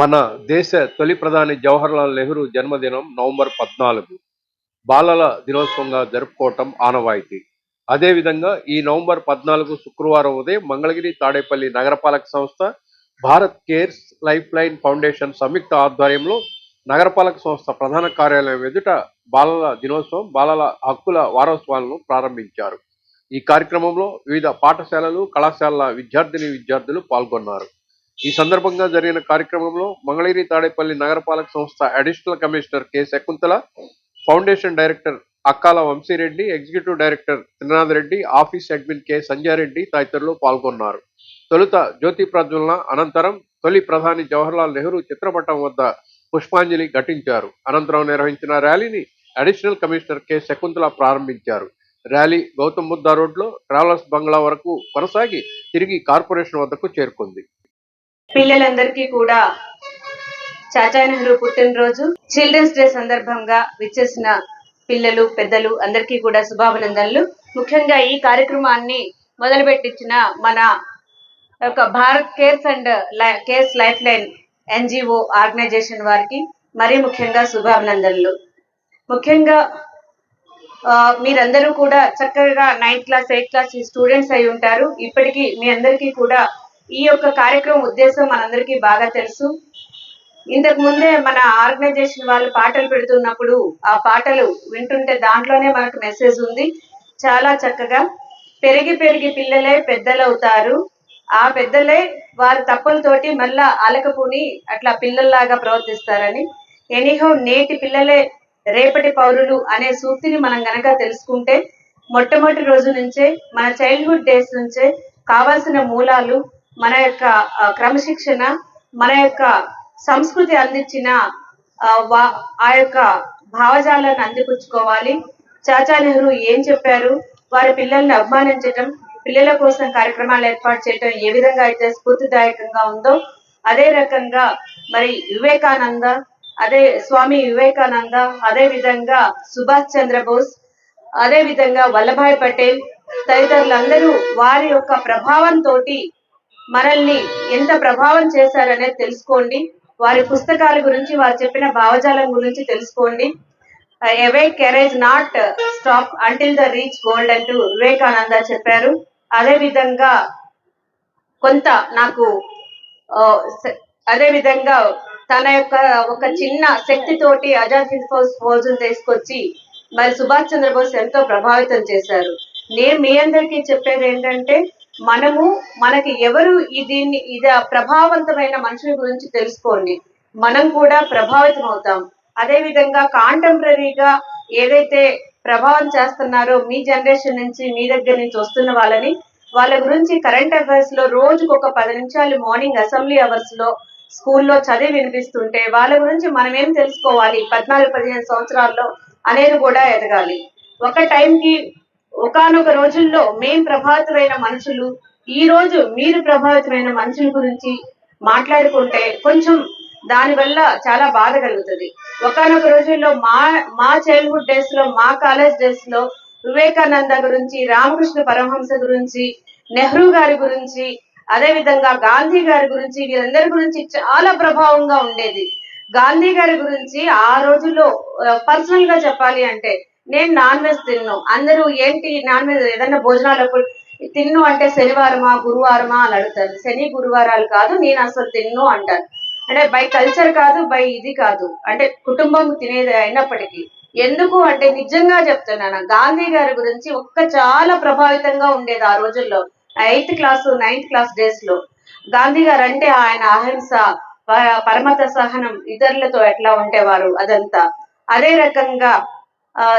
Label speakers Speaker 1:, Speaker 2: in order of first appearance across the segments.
Speaker 1: మన దేశ తొలి ప్రధాని జవహర్లాల్ నెహ్రూ జన్మదినం నవంబర్ పద్నాలుగు. బాలల దినోత్సవంగా జరుపుకోవటం ఆనవాయితీ. అదేవిధంగా ఈ నవంబర్ పద్నాలుగు శుక్రవారం ఉదయం మంగళగిరి తాడేపల్లి నగరపాలక సంస్థ Bharat Cares Life Line Foundation సంయుక్త ఆధ్వర్యంలో నగరపాలక సంస్థ ప్రధాన కార్యాలయం ఎదుట బాలల దినోత్సవం బాలల హక్కుల వారోత్సవాలను ప్రారంభించారు. ఈ కార్యక్రమంలో వివిధ పాఠశాలలు కళాశాలల విద్యార్థిని విద్యార్థులు పాల్గొన్నారు. ఈ సందర్భంగా జరిగిన కార్యక్రమంలో మంగళగిరి తాడేపల్లి నగరపాలక సంస్థ additional commissioner K Shakuntala foundation director Akkala Vamsireddy executive director Trinath Reddy office admin K Sanjayareddy తదితరులు పాల్గొన్నారు. తొలుత జ్యోతి ప్రజ్వలన అనంతరం తొలి ప్రధాని జవహర్లాల్ నెహ్రూ చిత్రపటం వద్ద పుష్పాంజలి ఘటించారు. అనంతరం నిర్వహించిన ర్యాలీని అడిషనల్ కమిషనర్ కె శకుంతల ప్రారంభించారు. ర్యాలీ గౌతమ్ బుద్ధ రోడ్లో ట్రావెలర్స్ బంగ్లా వరకు కొనసాగి తిరిగి కార్పొరేషన్ వద్దకు చేరుకుంది.
Speaker 2: పిల్లలందరికీ కూడా చాచా నెహ్రూ పుట్టినరోజు. చిల్డ్రన్స్ డే సందర్భంగా విచ్చేసిన పిల్లలు పెద్దలు అందరికీ కూడా శుభాభినందనలు. ముఖ్యంగా ఈ కార్యక్రమాన్ని మొదలుపెట్టించిన మన యొక్క Bharat Cares and Cares Life Line NGO organization వారికి మరీ ముఖ్యంగా శుభాభినందనలు. ముఖ్యంగా ఆ, మీరందరూ కూడా చక్కగా ninth class eighth class students అయి ఉంటారు. ఇప్పటికీ మీ అందరికీ కూడా ఈ యొక్క కార్యక్రమం ఉద్దేశం మనందరికీ బాగా తెలుసు. ఇంతకు ముందే మన ఆర్గనైజేషన్ వాళ్ళు పాటలు పెడుతున్నప్పుడు ఆ పాటలు వింటుంటే దాంట్లోనే మనకు మెసేజ్ ఉంది. చాలా చక్కగా పెరిగి పెరిగి పిల్లలే పెద్దలవుతారు. ఆ పెద్దలే వారి తప్పులతోటి మళ్ళా అలకపుని అట్లా పిల్లల్లాగా ప్రవర్తిస్తారని. ఎనీహో నేటి పిల్లలే రేపటి పౌరులు అనే సూక్తిని మనం గనక తెలుసుకుంటే మొట్టమొదటి రోజు నుంచే మన చైల్డ్హుడ్ డేస్ నుంచే కావాల్సిన మూలాలు మన యొక్క క్రమశిక్షణ మన యొక్క సంస్కృతి అందించిన ఆ, ఆ యొక్క భావజాలను అందిపుచ్చుకోవాలి. చాచా నెహ్రూ ఏం చెప్పారు? వారి పిల్లల్ని అభిమానించటం పిల్లల కోసం కార్యక్రమాలు ఏర్పాటు చేయటం ఏ విధంగా అయితే స్ఫూర్తిదాయకంగా ఉందో అదే రకంగా మరి వివేకానంద అదే స్వామి వివేకానంద అదే విధంగా సుభాష్ చంద్రబోస్ అదే విధంగా వల్లభాయ్ పటేల్ తదితరులందరూ వారి యొక్క ప్రభావంతో మనల్ని ఎంత ప్రభావం చేశారనేది తెలుసుకోండి. వారి పుస్తకాల గురించి వారు చెప్పిన భావజాలం గురించి తెలుసుకోండి. Awake courage not stop until the reach goal అంటూ వివేకానంద చెప్పారు. అదే విధంగా కొంత నాకు అదే విధంగా తన యొక్క ఒక చిన్న శక్తితోటి ఆజాద్ హింద్ ఫౌజ్ ఫౌజును తీసుకొచ్చి మరి సుభాష్ చంద్రబోస్ ఎంతో ప్రభావితం చేశారు. నేను మీ అందరికీ చెప్పేది ఏంటంటే మనము మనకి ఎవరు దీన్ని ఇది ప్రభావవంతమైన మనుషుల గురించి తెలుసుకోండి. మనం కూడా ప్రభావితం అవుతాం. అదేవిధంగా కాంటెంపరీగా ఏదైతే ప్రభావం చేస్తున్నారో మీ జనరేషన్ నుంచి మీ దగ్గర నుంచి వస్తున్న వాళ్ళని వాళ్ళ గురించి కరెంట్ అఫైర్స్లో రోజుకు ఒక పది నిమిషాలు మార్నింగ్ అసెంబ్లీ అవర్స్లో స్కూల్లో చదివి వినిపిస్తుంటే వాళ్ళ గురించి మనం ఏం తెలుసుకోవాలి? పద్నాలుగు పదిహేను సంవత్సరాల్లో అనేది కూడా ఎదగాలి. ఒక టైంకి ఒకానొక రోజుల్లో మేం ప్రభావితమైన మనుషులు ఈ రోజు మీరు ప్రభావితమైన మనుషుల గురించి మాట్లాడుకుంటే కొంచెం దానివల్ల చాలా బాధ కలుగుతుంది. ఒకనొక రోజుల్లో మా మా చైల్డ్హుడ్ డేస్లో మా కాలేజ్ డేస్లో వివేకానంద గురించి రామకృష్ణ పరమహంస గురించి నెహ్రూ గారి గురించి అదే విధంగా గాంధీ గారి గురించి వీరందరి గురించి చాలా ప్రభావంగా ఉండేది. గాంధీ గారి గురించి ఆ రోజుల్లో పర్సనల్గా చెప్పాలి అంటే నేను నాన్ వెజ్ తిన్ను. అందరూ ఏంటి నాన్ వెజ్ ఏదన్నా భోజనాలప్పుడు తిన్ను అంటే శనివారమా గురువారమా అని అడుగుతారు. శని గురువారాలు కాదు నేను అసలు తిన్ను అంటారు. అంటే బై కల్చర్ కాదు బై ఇది కాదు. అంటే కుటుంబం తినేది అయినప్పటికీ. ఎందుకు అంటే నిజంగా చెప్తున్నాను. గాంధీ గారి గురించి ఒక్క చాలా ప్రభావితంగా ఉండేది ఆ రోజుల్లో ఎయిత్ క్లాస్ నైన్త్ క్లాస్ డేస్లో. గాంధీ గారు అంటే ఆయన అహింస ప- పరమత సహనం ఇతరులతో ఎట్లా ఉండేవారు అదంతా. అదే రకంగా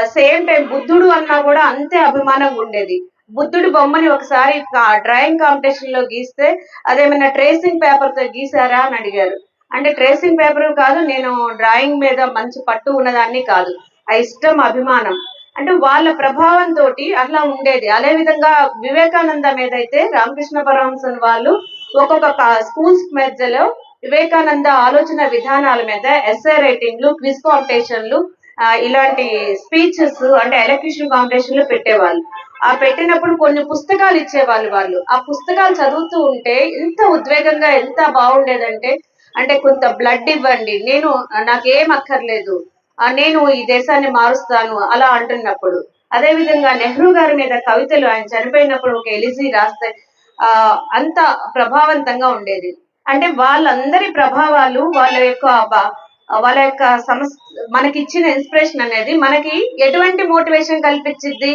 Speaker 2: సేమ్ టైం బుద్ధుడు అన్నా కూడా అంతే అభిమానం ఉండేది. బుద్ధుడి బొమ్మని ఒకసారి డ్రాయింగ్ కాంపిటీషన్లో గీస్తే అదేమైనా ట్రేసింగ్ పేపర్తో గీసారా అని అడిగారు. అంటే ట్రేసింగ్ పేపర్ కాదు నేను డ్రాయింగ్ మీద మంచి పట్టు ఉన్నదాన్ని కాదు. ఆ ఇష్టం అభిమానం. అంటే వాళ్ళ ప్రభావం తోటి అట్లా ఉండేది. అదే విధంగా వివేకానంద మీద అయితే రామకృష్ణ పరమహంసన్ వాళ్ళు ఒక్కొక్క స్కూల్స్ మధ్యలో వివేకానంద ఆలోచన విధానాల మీద ఎస్ఏ రైటింగ్లు క్విజ్ కాంపిటీషన్లు ఇలాంటి స్పీచెస్ అంటే ఎలక్ట్రిషన్ కాంపిటీషన్లు పెట్టేవాళ్ళు. ఆ పెట్టినప్పుడు కొన్ని పుస్తకాలు ఇచ్చేవాళ్ళు వాళ్ళు. ఆ పుస్తకాలు చదువుతూ ఉంటే ఎంత ఉద్వేగంగా ఎంత బాగుండేదంటే అంటే కొంత బ్లడ్ ఇవ్వండి నేను నాకేం అక్కర్లేదు ఆ, నేను ఈ దేశాన్ని మారుస్తాను అలా అంటున్నప్పుడు. అదే విధంగా నెహ్రూ గారి మీద కవితలు ఆయన చనిపోయినప్పుడు ఒక ఎలిజీ రాస్తే ఆ అంత ప్రభావవంతంగా ఉండేది. అంటే వాళ్ళందరి ప్రభావాలు వాళ్ళ యొక్క వాళ్ళ యొక్క సమస్ మనకి ఇచ్చిన ఇన్స్పిరేషన్ అనేది మనకి ఎటువంటి మోటివేషన్ కల్పించిద్ది?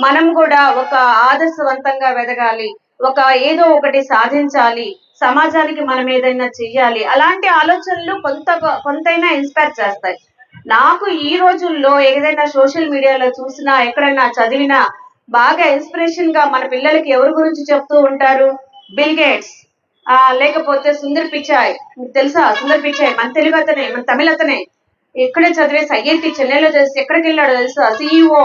Speaker 2: మనం కూడా ఒక ఆదర్శవంతంగా వెదగాలి ఒక ఏదో ఒకటి సాధించాలి సమాజానికి మనం ఏదైనా చెయ్యాలి అలాంటి ఆలోచనలు కొంత కొంతైనా ఇన్స్పైర్ చేస్తాయి. నాకు ఈ రోజుల్లో ఏదైనా సోషల్ మీడియాలో చూసినా ఎక్కడైనా చదివినా బాగా ఇన్స్పిరేషన్గా మన పిల్లలకి ఎవరి గురించి చెప్తూ ఉంటారు? బిల్ గేట్స్ ఆ లేకపోతే సుందర్ పిచాయ్ మీకు తెలుసా? సుందర్ పిచాయ్ మన తెలుగు అతనే మన తమిళ అతనే. ఇక్కడే చదివేసి ఐఐటి చెన్నైలో తెలిసి? ఎక్కడికి వెళ్ళాడో తెలుసా సిఇఓ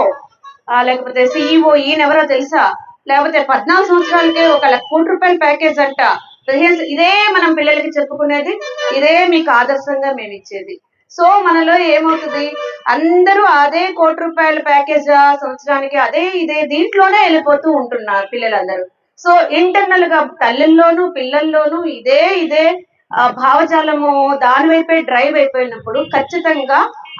Speaker 2: లేకపోతే సిఇఓ ఈయన ఎవరో తెలుసా? లేకపోతే పద్నాలుగు సంవత్సరాలకే ఒక కోటి రూపాయల ప్యాకేజ్ అంట. పదిహేను- ఇదే మనం పిల్లలకి చెప్పుకునేది ఇదే మీకు ఆదర్శంగా మేము ఇచ్చేది. సో మనలో ఏమవుతుంది? అందరూ అదే కోటి రూపాయల ప్యాకేజ్ సంవత్సరానికి అదే ఇదే దీంట్లోనే వెళ్ళిపోతూ ఉంటున్నారు పిల్లలందరూ. సో ఇంటర్నల్గా తల్లిల్లోనూ పిల్లల్లోనూ ఇదే ఇదే భావజాలము దాని వైపే డ్రైవ్ అయిపోయినప్పుడు ఖచ్చితంగా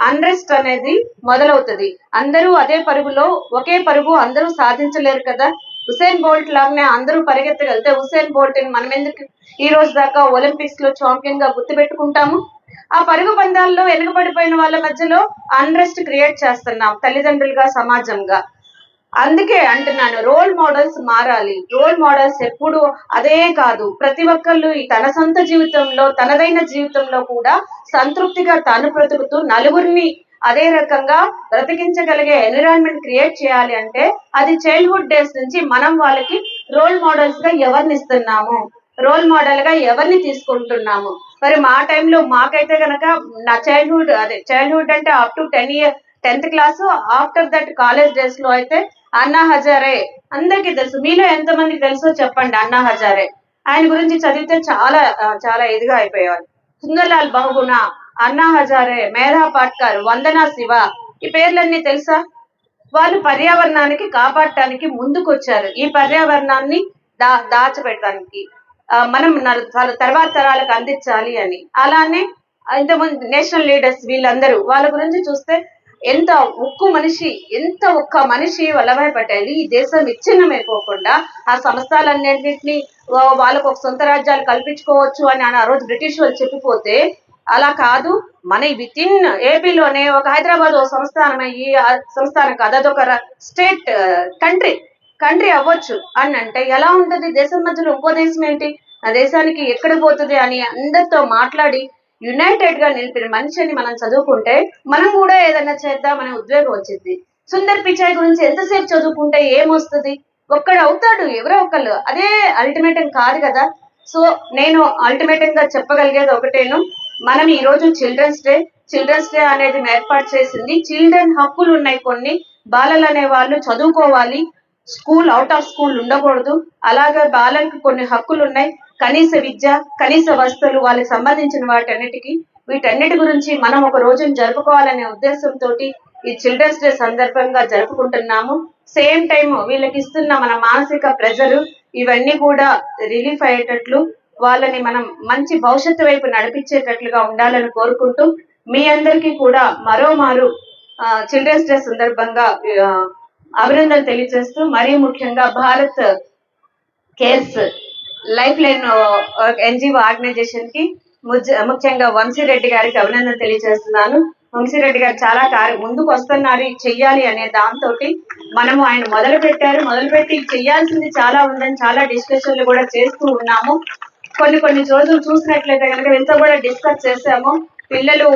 Speaker 2: అన్రెస్ట్ అనేది మొదలవుతుంది. అందరూ అదే పరుగులో ఒకే పరుగు అందరూ సాధించలేరు కదా. హుసేన్ బోల్ట్ లాగానే అందరూ పరిగెత్తగలితే హుసేన్ బోల్ట్ని మనం ఎందుకు ఈ రోజు దాకా ఒలింపిక్స్లో ఛాంపియన్గా గుర్తుపెట్టుకుంటాము? ఆ పరుగు పందాల్లో వెనుకబడిపోయిన వాళ్ళ మధ్యలో అన్రెస్ట్ క్రియేట్ చేస్తున్నాం తల్లిదండ్రులుగా సమాజంగా. అందుకే అంటున్నాను రోల్ మోడల్స్ మారాలి. రోల్ మోడల్స్ ఎప్పుడు అదే కాదు. ప్రతి ఒక్కళ్ళు ఈ తన సొంత జీవితంలో తనదైన జీవితంలో కూడా సంతృప్తిగా తాను బ్రతుకుతూ నలుగురిని అదే రకంగా బ్రతికించగలిగే ఎన్విరాన్మెంట్ క్రియేట్ చేయాలి అంటే అది చైల్డ్హుడ్ డేస్ నుంచి మనం వాళ్ళకి రోల్ మోడల్స్గా ఎవరిని ఇస్తున్నాము? రోల్ మోడల్గా ఎవరిని తీసుకుంటున్నాము? మరి మా టైంలో మాకైతే గనక నా చైల్డ్హుడ్ అదే చైల్డ్హుడ్ అంటే up to ten year tenth class after that college డేస్లో అయితే అన్నా హజారే అందరికీ తెలుసు. మీలో ఎంతమందికి తెలుసో చెప్పండి అన్నా హజారే. ఆయన గురించి చదివితే చాలా చాలా ఇదిగా అయిపోయేవారు సుందర్లాల్ బహుగుణ అన్నా హజారే మేధా పాట్కర్ వందనా శివ. ఈ పేర్లన్నీ తెలుసా? వాళ్ళు పర్యావరణానికి కాపాడటానికి ముందుకొచ్చారు. ఈ పర్యావరణాన్ని దా దాచిపెట్టడానికి మనం తర్వాత తరాలకు అందించాలి అని. అలానే ఇంతకుముందు నేషనల్ లీడర్స్ వీళ్ళందరూ వాళ్ళ గురించి చూస్తే ఎంత ఒక్క మనిషి ఎంత ఒక్క మనిషి వల్లభాయ్ పటేల్ ఈ దేశం విచ్ఛిన్నమైపోకుండా ఆ సంస్థలన్నింటినీ వాళ్ళకు ఒక సొంత రాజ్యాలు కల్పించుకోవచ్చు అని ఆ రోజు బ్రిటిష్ వాళ్ళు చెప్పిపోతే అలా కాదు. మన విత్ ఇన్ ఏపీలోనే ఒక హైదరాబాద్ ఒక సంస్థానం ఈ ఆ సంస్థానం కాదు. అదొక స్టేట్ కంట్రీ కంట్రీ అవ్వచ్చు అని అంటే ఎలా ఉంటది? దేశం మధ్యలో ఇంకో దేశం ఏంటి? ఆ దేశానికి ఎక్కడ పోతుంది అని అందరితో మాట్లాడి యునైటెడ్గా నిలిపిన మనిషిని మనం చదువుకుంటే మనం కూడా ఏదైనా చేద్దామనే ఉద్వేగం వచ్చింది. సుందర్ పిచాయ్ గురించి ఎంతసేపు చదువుకుంటే ఏమొస్తుంది? ఒక్కడు అవుతాడు ఎవరో ఒకళ్ళు. అదే అల్టిమేటం కాదు కదా. సో నేను అల్టిమేటం గా చెప్పగలిగేది ఒకటేను. మనం ఈ రోజు చిల్డ్రన్స్ డే చిల్డ్రన్స్ డే అనేది ఏర్పాటు చేసింది. చిల్డ్రన్ హక్కులు ఉన్నాయి కొన్ని. బాలలు అనే వాళ్ళు చదువుకోవాలి. స్కూల్ అవుట్ ఆఫ్ స్కూల్ ఉండకూడదు. అలాగే బాలలకు కొన్ని హక్కులు ఉన్నాయి. కనీస విద్య కనీస వస్తువులు వాళ్ళకి సంబంధించిన వాటన్నిటికీ వీటన్నిటి గురించి మనం ఒక రోజును జరుపుకోవాలనే ఉద్దేశంతో ఈ చిల్డ్రన్స్ డే సందర్భంగా జరుపుకుంటున్నాము. సేమ్ టైం వీళ్ళకి ఇస్తున్న మన మానసిక ప్రెజర్ ఇవన్నీ కూడా రిలీఫ్ అయ్యేటట్లు వాళ్ళని మనం మంచి భవిష్యత్తు వైపు నడిపించేటట్లుగా ఉండాలని కోరుకుంటూ మీ అందరికీ కూడా మరోమారు చిల్డ్రన్స్ డే సందర్భంగా అభినందనలు తెలియజేస్తూ మరీ ముఖ్యంగా Bharat Cares Life Line NGO ఆర్గనైజేషన్కి ముజ్జ- ముఖ్యంగా వంశీరెడ్డి గారికి అభినందన తెలియజేస్తున్నాను. వంశీరెడ్డి గారు చాలా కార్య ముందుకు వస్తున్నారు చెయ్యాలి అనే దాంతో మనము ఆయన మొదలు పెట్టారు. మొదలు పెట్టి చెయ్యాల్సింది చాలా ఉందని చాలా డిస్కషన్లు కూడా చేస్తూ ఉన్నాము. కొన్ని కొన్ని రోజులు చూసినట్లయితే కనుక ఎంతో కూడా డిస్కస్ చేసాము పిల్లలు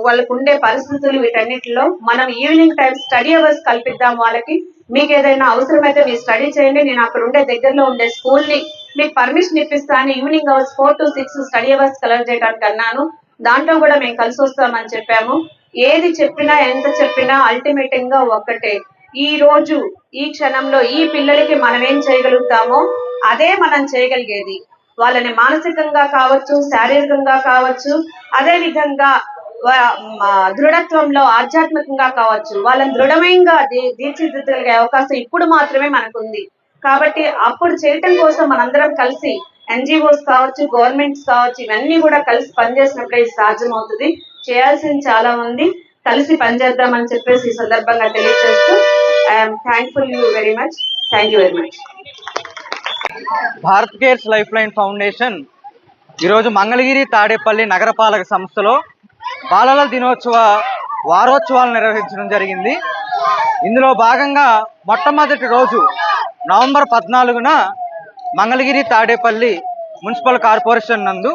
Speaker 2: వాళ్ళకు ఉండే పరిస్థితులు వీటన్నిటిలో మనం ఈవినింగ్ టైం స్టడీ అవర్స్ కల్పిద్దాం వాళ్ళకి. మీకు ఏదైనా అవసరమైతే మీరు స్టడీ చేయండి. నేను అక్కడ ఉండే దగ్గరలో ఉండే స్కూల్ని మీకు పర్మిషన్ ఇప్పిస్తాను evening hours four to six study hours colour చేయడానికి అన్నాను. దాంట్లో కూడా మేము కలిసి వస్తామని చెప్పాము. ఏది చెప్పినా ఎంత చెప్పినా అల్టిమేటింగ్గా ఒక్కటే. ఈ రోజు ఈ క్షణంలో ఈ పిల్లలకి మనం ఏం చేయగలుగుతామో అదే మనం చేయగలిగేది. వాళ్ళని మానసికంగా కావచ్చు శారీరకంగా కావచ్చు అదే విధంగా దృఢత్వంలో ఆధ్యాత్మికంగా కావచ్చు. వాళ్ళని దృఢమైనగా తీర్చిదిద్దగలిగే అవకాశం ఇప్పుడు మాత్రమే మనకుంది. కాబట్టి అప్పుడు చేయటం కోసం మనందరం కలిసి ఎన్జిఓస్ కావచ్చు గవర్నమెంట్స్ కావచ్చు ఇవన్నీ కూడా కలిసి పనిచేసినప్పుడు ఇది సాధ్యమవుతుంది. చేయాల్సింది చాలా ఉంది కలిసి పనిచేద్దామని చెప్పేసి ఈ సందర్భంగా తెలియజేస్తూ I'm thankful you very much thank you very much
Speaker 3: Bharat Cares Life Line Foundation ఈరోజు మంగళగిరి తాడేపల్లి నగరపాలక సంస్థలో బాలల దినోత్సవ వారోత్సవాలు నిర్వహించడం జరిగింది. ఇందులో భాగంగా మొట్టమొదటి రోజు నవంబర్ పద్నాలుగున మంగళగిరి తాడేపల్లి మున్సిపల్ కార్పొరేషన్ నందు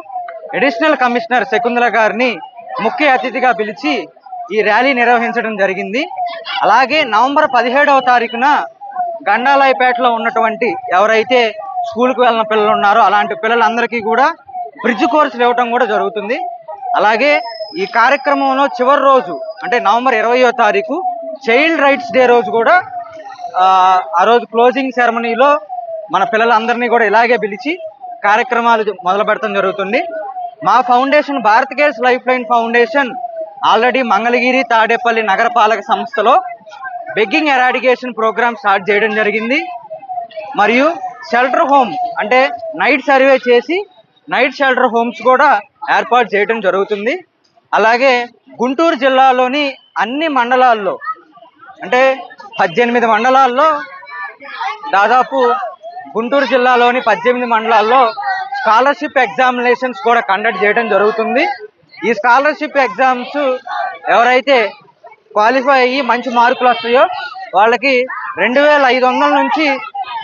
Speaker 3: అడిషనల్ కమిషనర్ శకుంతల గారిని ముఖ్య అతిథిగా పిలిచి ఈ ర్యాలీ నిర్వహించడం జరిగింది. అలాగే నవంబర్ పదిహేడవ తారీఖున గండాలయపేటలో ఉన్నటువంటి ఎవరైతే స్కూల్కి వెళ్ళిన పిల్లలు ఉన్నారో అలాంటి పిల్లలందరికీ కూడా బ్రిడ్జ్ కోర్సులు ఇవ్వటం కూడా జరుగుతుంది. అలాగే ఈ కార్యక్రమంలో చివరి రోజు అంటే నవంబర్ ఇరవయో తారీఖు చైల్డ్ రైట్స్ డే రోజు కూడా ఆ, రోజు క్లోజింగ్ సెరమనీలో మన పిల్లలందరినీ కూడా ఇలాగే పిలిచి కార్యక్రమాలు మొదలు పెడతాం జరుగుతుంది. మా foundation Bharat Cares Life Line Foundation already Mangalagiri Tadepalli నగరపాలక సంస్థలో బెగ్గింగ్ ఎరాడికేషన్ ప్రోగ్రామ్ స్టార్ట్ చేయడం జరిగింది. మరియు షెల్టర్ హోమ్ అంటే నైట్ సర్వే చేసి నైట్ షెల్టర్ హోమ్స్ కూడా ఏర్పాటు చేయడం జరుగుతుంది. అలాగే గుంటూరు జిల్లాలోని అన్ని మండలాల్లో అంటే పద్దెనిమిది మండలాల్లో దాదాపు గుంటూరు జిల్లాలోని పద్దెనిమిది మండలాల్లో స్కాలర్షిప్ ఎగ్జామినేషన్స్ కూడా కండక్ట్ చేయడం జరుగుతుంది. ఈ స్కాలర్షిప్ ఎగ్జామ్స్ ఎవరైతే క్వాలిఫై అయ్యి మంచి మార్కులు వస్తాయో వాళ్ళకి రెండు వేల ఐదు వందల నుంచి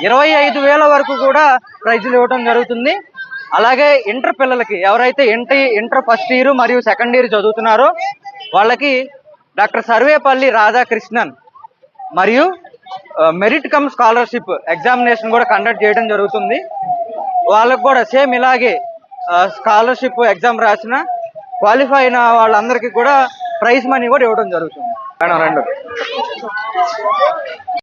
Speaker 3: ఇరవై ఐదు వేల వరకు కూడా ప్రైజులు ఇవ్వడం జరుగుతుంది. అలాగే ఇంటర్ పిల్లలకి ఎవరైతే ఇంటర్ ఇంటర్ ఫస్ట్ ఇయర్ మరియు సెకండ్ ఇయర్ చదువుతున్నారో వాళ్ళకి డాక్టర్ సర్వేపల్లి రాధాకృష్ణన్ మరియు మెరిట్ కమ్ స్కాలర్షిప్ ఎగ్జామినేషన్ కూడా కండక్ట్ చేయడం జరుగుతుంది. వాళ్ళకు కూడా సేమ్ ఇలాగే స్కాలర్షిప్ ఎగ్జామ్ రాసిన క్వాలిఫై అయిన వాళ్ళందరికీ కూడా ప్రైజ్ మనీ కూడా ఇవ్వడం జరుగుతుంది. మేడం రెండు.